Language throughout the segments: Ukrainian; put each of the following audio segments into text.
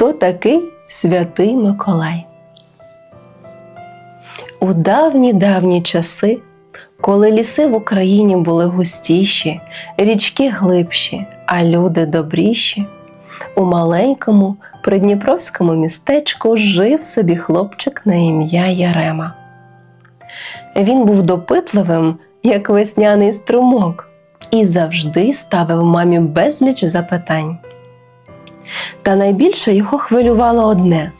Хто такий святий Миколай? У давні давні часи, коли ліси в Україні були густіші, річки глибші, а люди добріші, у маленькому придніпровському містечку жив собі хлопчик на ім'я Ярема. Він був допитливим, як весняний струмок, і завжди ставив мамі безліч запитань. Та найбільше його хвилювало одне: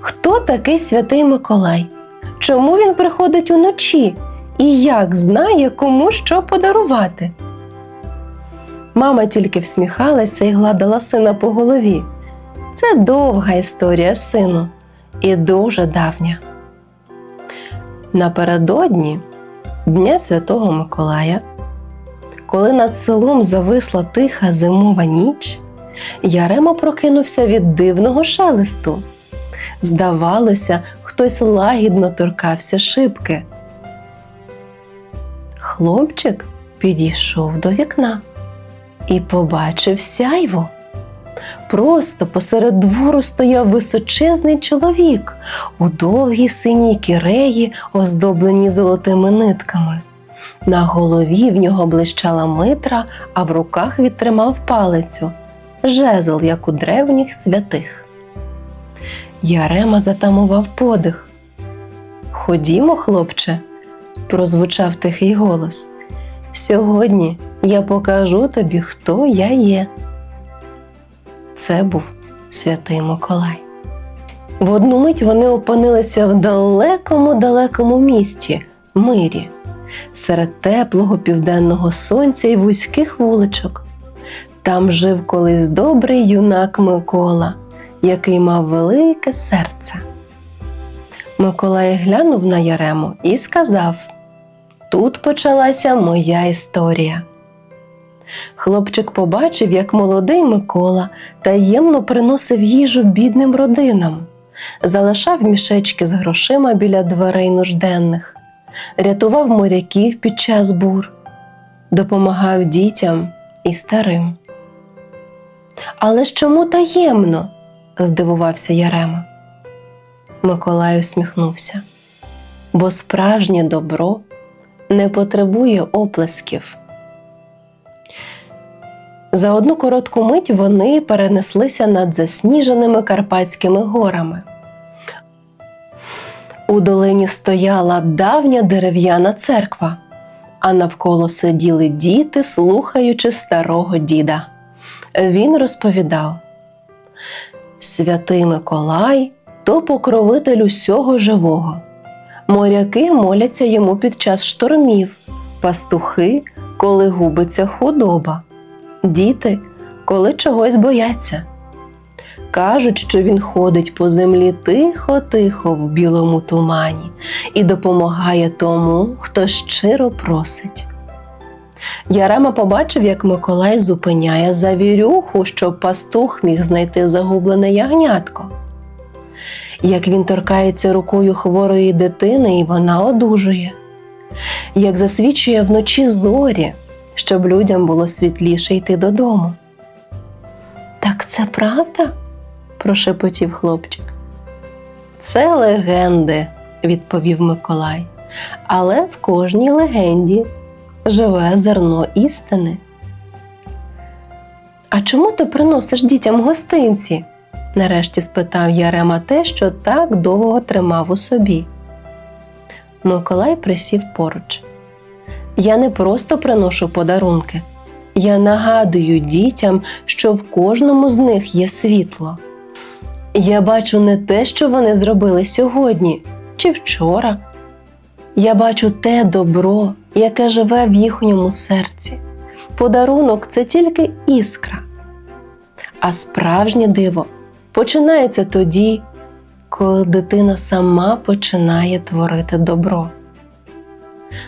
хто такий святий Миколай? Чому він приходить уночі? І як знає, кому що подарувати? Мама тільки всміхалася і гладила сина по голові. Це довга історія сину і дуже давня. Напередодні Дня Святого Миколая, коли над селом зависла тиха зимова ніч, Ярема прокинувся від дивного шелесту. Здавалося, хтось лагідно торкався шибки. Хлопчик підійшов до вікна і побачив сяйво. Просто посеред двору стояв височезний чоловік у довгій синій кіреї, оздобленій золотими нитками. На голові в нього блищала митра, а в руках відтримав палицю, жезл, як у древніх святих. Ярема затамував подих. Ходімо, хлопче, прозвучав тихий голос. Сьогодні я покажу тобі, хто я є. Це був святий Миколай. В одну мить вони опинилися в далекому далекому місті мирі, серед теплого південного сонця і вузьких вуличок. Там жив колись добрий юнак Микола, який мав велике серце. Миколай глянув на Ярему і сказав: Тут почалася моя історія. Хлопчик побачив, як молодий Микола таємно приносив їжу бідним родинам, залишав мішечки з грошима біля дверей нужденних, рятував моряків під час бур, допомагав дітям і старим. Але ж чому таємно? здивувався Ярема. Миколай усміхнувся, бо справжнє добро не потребує оплесків. За одну коротку мить вони перенеслися над засніженими Карпатськими горами. У долині стояла давня дерев'яна церква, а навколо сиділи діти, слухаючи старого діда. Він розповідав: Святий Миколай то покровитель усього живого. Моряки моляться йому під час штормів, пастухи, коли губиться худоба діти, коли чогось бояться. Кажуть, що він ходить по землі тихо-тихо в білому тумані і допомагає тому, хто щиро просить. Ярема побачив, як Миколай зупиняє завірюху, щоб пастух міг знайти загублене ягнятко. Як він торкається рукою хворої дитини, і вона одужує, як засвічує вночі зорі, щоб людям було світліше йти додому. Так це правда? прошепотів хлопчик. Це легенди, відповів Миколай, але в кожній легенді живе зерно істини. А чому ти приносиш дітям гостинці? нарешті спитав Ярема те, що так довго тримав у собі. Миколай присів поруч. Я не просто приношу подарунки, я нагадую дітям, що в кожному з них є світло. Я бачу не те, що вони зробили сьогодні чи вчора. Я бачу те добро, яке живе в їхньому серці. Подарунок це тільки іскра. А справжнє диво починається тоді, коли дитина сама починає творити добро.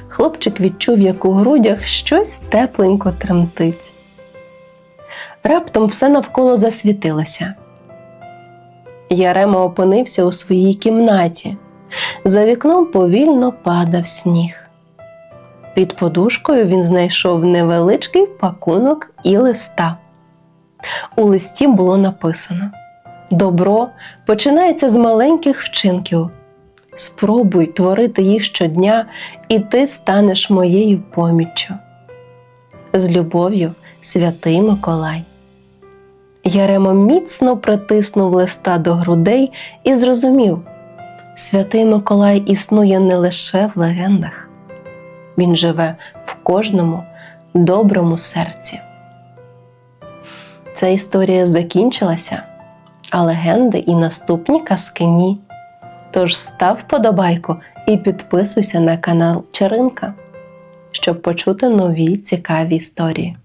Хлопчик відчув, як у грудях щось тепленько тремтить. Раптом все навколо засвітилося. Ярема опинився у своїй кімнаті. За вікном повільно падав сніг. Під подушкою він знайшов невеличкий пакунок і листа. У листі було написано: Добро починається з маленьких вчинків. Спробуй творити їх щодня, і ти станеш моєю поміччю. З любов'ю, святий Миколай. Яремо міцно притиснув листа до грудей і зрозумів, святий Миколай існує не лише в легендах, він живе в кожному доброму серці. Ця історія закінчилася, а легенди і наступні казки ні. Тож став вподобайку і підписуйся на канал Чаринка, щоб почути нові цікаві історії.